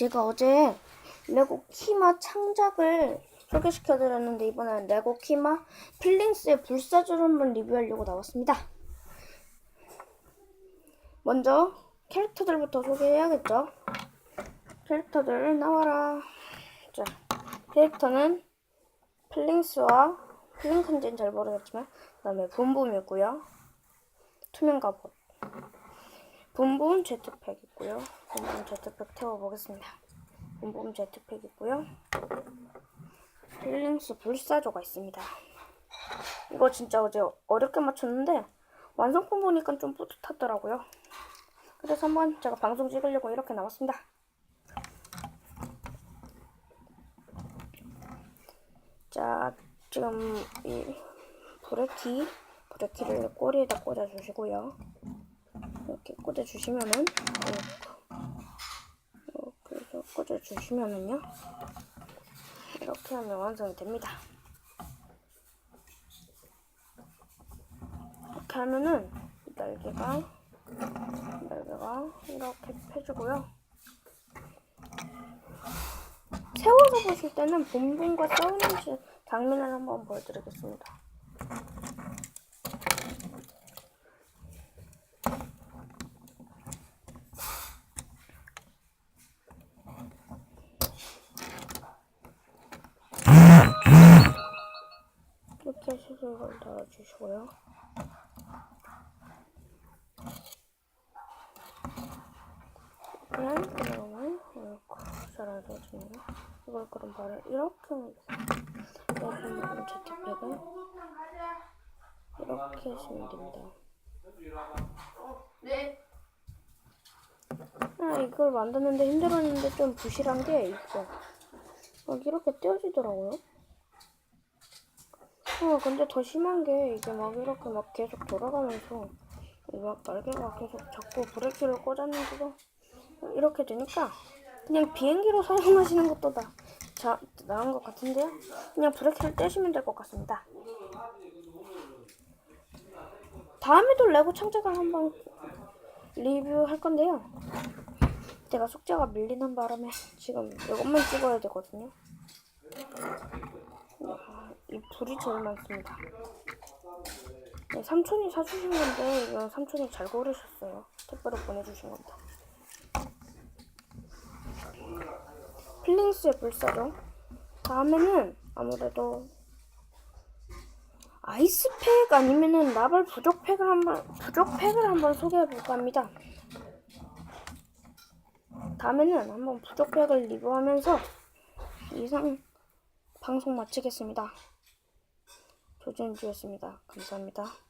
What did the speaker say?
제가 어제 레고 키마 창작을 소개시켜드렸는데 이번에는 레고 키마 필링스의 불사조를 한번 리뷰하려고 나왔습니다. 먼저 캐릭터들부터 소개해야겠죠. 캐릭터들 나와라. 자, 캐릭터는 필링스와 필링크인지는 잘 모르겠지만 그 다음에 붐붐이고요. 투명 갑옷. 붐붐 제트팩 있고요. 붐붐 제트팩 태워보겠습니다. 붐붐 제트팩 있고요. 필링스 불사조가 있습니다. 이거 진짜 어제 어렵게 맞췄는데 완성품 보니까 좀 뿌듯하더라고요. 그래서 한번 제가 방송 찍으려고 이렇게 나왔습니다. 자, 지금 이 브레키, 브레키를 꼬리에다 꽂아주시고요. 이렇게 꽂아주시면은 이렇게, 이렇게 해서 꽂아주시면은요 이렇게 하면 완성이 됩니다. 이렇게 하면은 이 날개가 날개가 이렇게 펴지고요. 세워서 보실 때는 봄봄과 싸우는 시- 장면을 한번 보여드리겠습니다. 시술을 달아주시고요. 그냥 그러면 이렇게 잘안되어지네요 이걸 그럼 바로 이렇게 여러분 제트팩을 이렇게 하시면 됩니다. 아 이걸 만드는데 힘들었는데 좀 부실한 게 있어. 막 이렇게 떼어지더라고요. 어 근데 더 심한 게 이게 막 이렇게 막 계속 돌아가면서 막 날개가 계속 자꾸 브레이크를 꽂았는데도 이렇게 되니까 그냥 비행기로 사용하시는 것도 다 자, 나은 것 같은데요. 그냥 브레이크를 떼시면 될 것 같습니다. 다음에도 레고 창작을 한번 리뷰할 건데요. 제가 숙제가 밀리는 바람에 지금 이것만 찍어야 되거든요. 아, 이 불이 제일 많습니다. 네, 삼촌이 사주신 건데 이건 삼촌이 잘 고르셨어요. 택배로 보내주신 겁니다. 필링스의 불사조. 다음에는 아무래도 아이스팩 아니면은 나발 부족팩을 한번 부족팩을 한번 소개해 볼까 합니다. 다음에는 한번 부족팩을 리뷰하면서 이상 방송 마치겠습니다. 조준주였습니다. 감사합니다.